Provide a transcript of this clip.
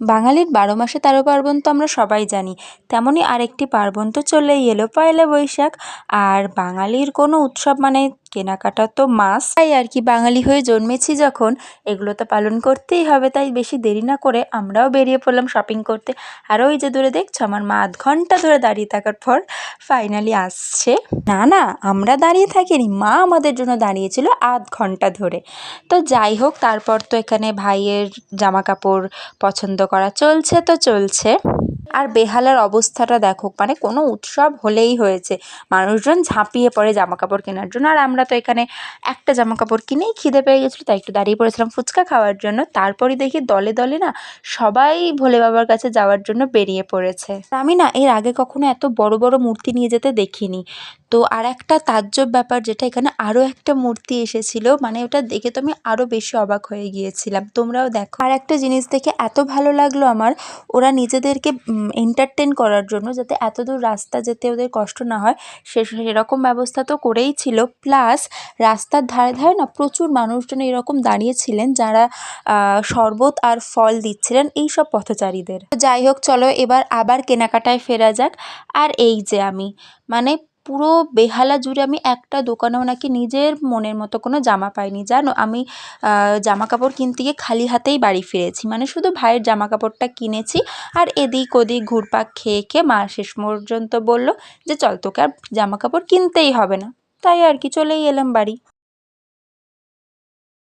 বাঙালির বারো মাসে তেরো পার্বণ তো আমরা সবাই জানি তেমনই আরেকটি পার্বণ তো চলেই এলো, পয়লা বৈশাখ। আর বাঙালির কোনো উৎসব মানে কেনাকাটা তো মাস্ট তাই আর কি বাঙালি হয়ে জন্মেছি যখন, এগুলো তো পালন করতেই হবে, তাই বেশি দেরি না করে আমরাও বেরিয়ে পড়লাম শপিং করতে। আর ওই যে দূরে দেখছ, আমার মা আধ ঘণ্টা ধরে দাঁড়িয়ে থাকার পর ফাইনালি আসছে। না না, আমরা দাঁড়িয়ে থাকিনি, মা আমাদের জন্য দাঁড়িয়েছিল আধ ঘণ্টা ধরে। তো যাই হোক, তারপর তো এখানে ভাইয়ের জামা কাপড় পছন্দ করা চলছে তো চলছে। আর বেহালার অবস্থাটা দেখো মানে কোনো উৎসব হলেই হয়েছে। মানুষজন ঝাঁপিয়ে পড়ে জামা কাপড় কেনার জন্য। আর আমরা তো এখানে একটা জামা কাপড় কিনেই খিদে পেয়ে গেছিল, তাই একটু দাঁড়িয়ে পড়েছিলাম ফুচকা খাওয়ার জন্য। তারপরই দেখি দলে দলে না সবাই ভোলে বাবার কাছে যাওয়ার জন্য বেরিয়ে পড়েছে। আমি না এর আগে কখনো এত বড় বড় মূর্তি নিয়ে যেতে দেখিনি। তো আর একটা তাজ্জব ব্যাপার যেটা এখানে আরও একটা মূর্তি এসেছিল মানে ওটা দেখে তো আমি আরও বেশি অবাক হয়ে গিয়েছিলাম। তোমরাও দেখো। আর একটা জিনিস দেখে এত ভালো লাগল আমার, ওরা নিজেদেরকে এন্টারটেন করার জন্য যাতে এত দূর রাস্তা যেতে ওদের কষ্ট না হয়, সে, সেরকম ব্যবস্থা তো করেই ছিল। প্লাস রাস্তার ধারে ধারে না প্রচুর মানুষজন এরকম দাঁড়িয়েছিলেন যারা শরবত আর ফল দিচ্ছিলেন এই সব পথচারীদের। যাই হোক, চলো এবার আবার কেনাকাটায় ফেরা যাক। আর এই যে আমি মানে পুরো বেহালা জুড়ে আমি একটা দোকানেও নাকি নিজের মনের মতো কোনো জামা পাইনি। জানো, আমি জামা কাপড় কিনতে গিয়ে খালি হাতেই বাড়ি ফিরেছি। মানে শুধু ভাইয়ের জামা কাপড়টা কিনেছি আর এদিক ওদিক ঘুরপাক খেয়ে খেয়ে মা শেষ পর্যন্ত বলল যে, চল, তোকে আর জামা কাপড় কিনতেই হবে না। তাই আর কি চলেই এলাম বাড়ি।